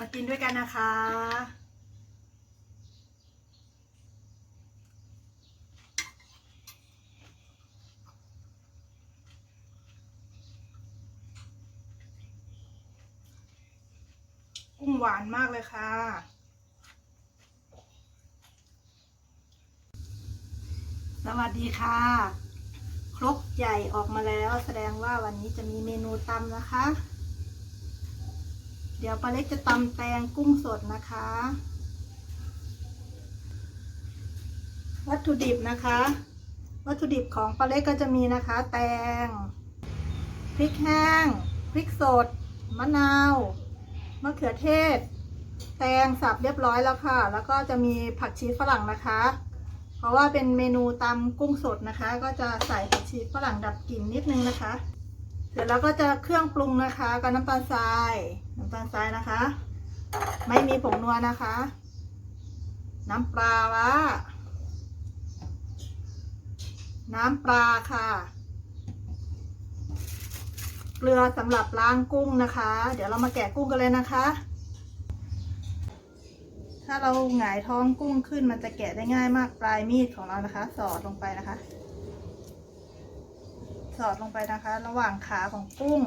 มากินด้วยกันนะคะ กุ้งหวานมากเลยค่ะ สวัสดีค่ะ ครกใหญ่ออกมาแล้วแสดงว่าวันนี้จะมีเมนูตำนะคะ เดี๋ยวปลาเล็กจะตำแตงกุ้งสดนะคะ วัตถุดิบนะคะ วัตถุดิบของปลาเล็กก็จะมีนะคะ แตงพริกแห้งพริกสด มะนาวมะเขือเทศ แตงสับเรียบร้อยแล้วค่ะ แล้วก็จะมีผักชีฝรั่งนะคะ เพราะว่าเป็นเมนูตำกุ้งสดนะคะ ก็จะใส่ผักชีฝรั่งดับกลิ่นนิดนึงนะคะ เสร็จแล้วก็จะเครื่องปรุงนะคะก็น้ำตาลทรายน้ำตาลทรายนะคะ ไม่มีผงนัวนะคะ น้ำปลาวะน้ำปลาค่ะ เกลือสำหรับล้างกุ้งนะคะ เดี๋ยวเรามาแกะกุ้งกันเลยนะคะ ถ้าเราหงายท้องกุ้งขึ้นมันจะแกะได้ง่ายมากปลายมีดของเรานะคะ สอดลงไปนะคะ สอดลงไปนะคะ ระหว่างขาของกุ้ง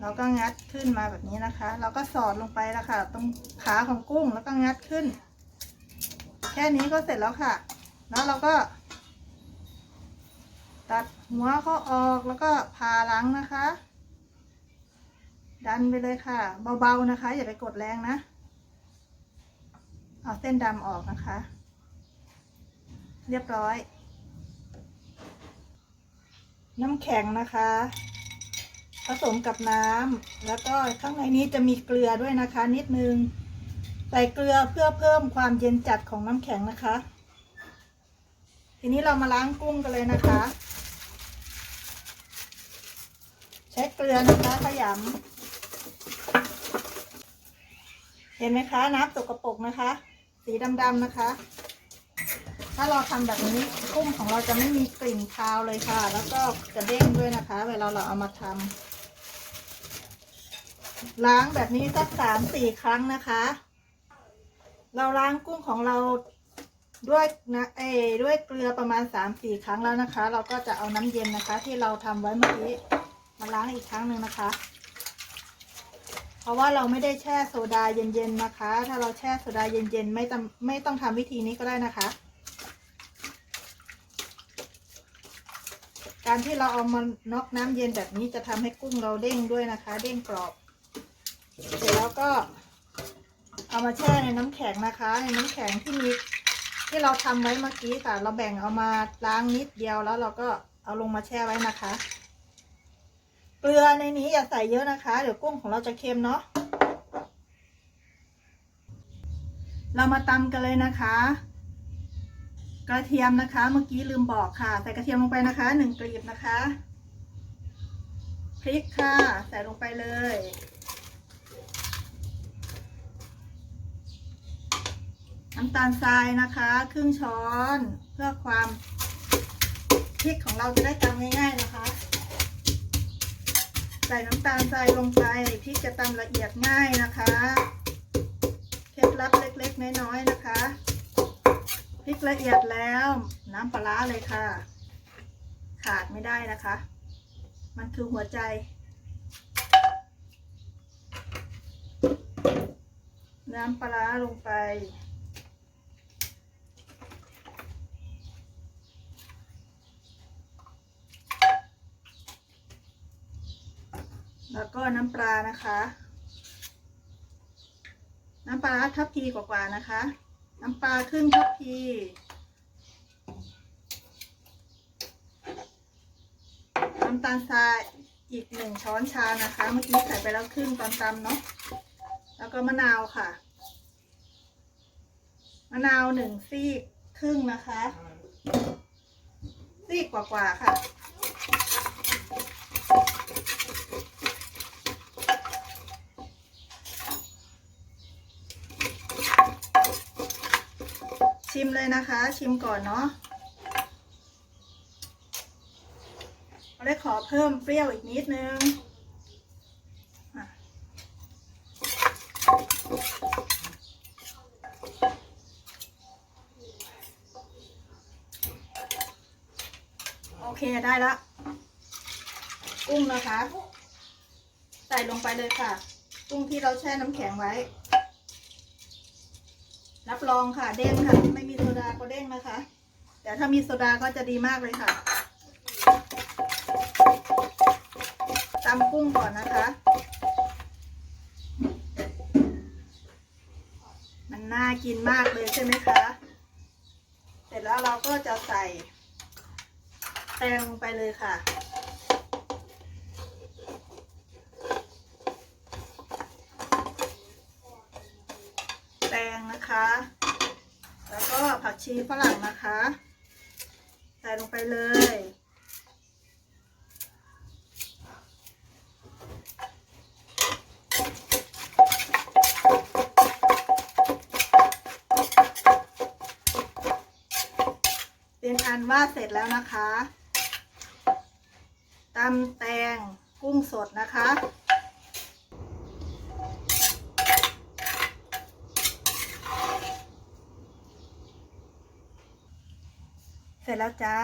เราก็งัดขึ้นมาแบบนี้นะคะเราก็สอดลงไปแล้วค่ะ ตรงขาของกุ้งแล้วก็งัดขึ้น แค่นี้ก็เสร็จแล้วค่ะ แล้วเราก็ ตัดหัวเขาออกแล้วก็พาหลังนะคะ ดันไปเลยค่ะ เบาๆนะคะ อย่าไปกดแรงนะเอาเส้นดำออกนะคะ เรียบร้อย น้ำแข็งนะคะ ผสมกับน้ำแล้วก็ข้างในนี้จะมีเกลือด้วยนะคะ นิดนึงใส่เกลือเพื่อเพิ่มความเย็นจัดของน้ำแข็งนะคะ ทีนี้เรามาล้างกุ้งกันเลยนะคะ ใช้เกลือนะคะขยำเห็นไหมคะน้ำตกกระปกนะคะ สีดำๆนะคะ ถ้าเราทำแบบนี้กุ้งของเราจะไม่มีกลิ่นคาวเลยค่ะ แล้วก็จะเด้งด้วยนะคะ เวลาเราเอามาทำล้างแบบนี้สักสามสี่ครั้งนะคะ เราล้างกุ้งของเราด้วยนะเอยด้วยเกลือประมาณสามสี่ครั้งแล้วนะคะ เราก็จะเอาน้ำเย็นนะคะ ที่เราทำไว้เมื่อกี้มาล้างอีกครั้งหนึ่งนะคะ เพราะว่าเราไม่ได้แช่โซดาเย็นๆนะคะ ถ้าเราแช่โซดาเย็นๆไม่ต้องไม่ต้องทำวิธีนี้ก็ได้นะคะ การที่เราเอามานอกน้ำเย็นแบบนี้จะทำให้กุ้งเราเด้งด้วยนะคะ เด้งกรอบ เสร็จแล้วก็เอามาแช่ในน้ำแข็งนะคะ ในน้ำแข็งที่มีที่เราทำไว้เมื่อกี้ค่ะ เราแบ่งเอามาล้างนิดเดียวแล้วเราก็เอาลงมาแช่ไว้นะคะ เกลือในนี้อย่าใส่เยอะนะคะ เดี๋ยวกุ้งของเราจะเค็มเนาะ เรามาตำกันเลยนะคะ กระเทียมนะคะ เมื่อกี้ลืมบอกค่ะ ใส่กระเทียมลงไปนะคะหนึ่งกลีบนะคะพริกค่ะ ใส่ลงไปเลย น้ำตาลทรายนะคะ ครึ่งช้อนเพื่อความพริกของเราจะได้ตำง่ายๆนะคะ ใส่น้ำตาลทรายลงไปพริกจะตำละเอียดง่ายนะคะเคล็ดลับเล็กๆน้อยๆนะคะ พริกละเอียดแล้วน้ำปลาเลยค่ะ ขาดไม่ได้นะคะ มันคือหัวใจ น้ำปลาลงไป แล้วก็น้ำปลานะคะ น้ำปลาทัพพีกว่าๆนะคะ น้ำปลาครึ่งทัพพีน้ำตาลทรายอีกหนึ่งช้อนชานะคะ เมื่อกี้ใส่ไปแล้วครึ่งตอนตำเนาะแล้วก็มะนาวค่ะ มะนาวหนึ่งซีกครึ่งนะคะ ซีกกว่าๆค่ะ ชิมเลยนะคะ ชิมก่อนเนาะเราได้ขอเพิ่มเปรี้ยวอีกนิดนึงโอเคได้ละ กุ้งนะคะ ใส่ลงไปเลยค่ะ กุ้งที่เราแช่น้ำแข็งไว้ รับรองค่ะ เด้งค่ะ ไม่มีโซดาก็เด้งนะคะ แต่ถ้ามีโซดาก็จะดีมากเลยค่ะตำกุ้งก่อนนะคะ มันน่ากินมากเลยใช่ไหมคะ เสร็จแล้วเราก็จะใส่แตงลงไปเลยค่ะ แตงนะคะ แล้วก็ผักชีฝรั่งนะคะ ใส่ลงไปเลย เป็นอันว่าเสร็จแล้วนะคะตำแตงกุ้งสดนะคะ เสร็จแล้วจ้า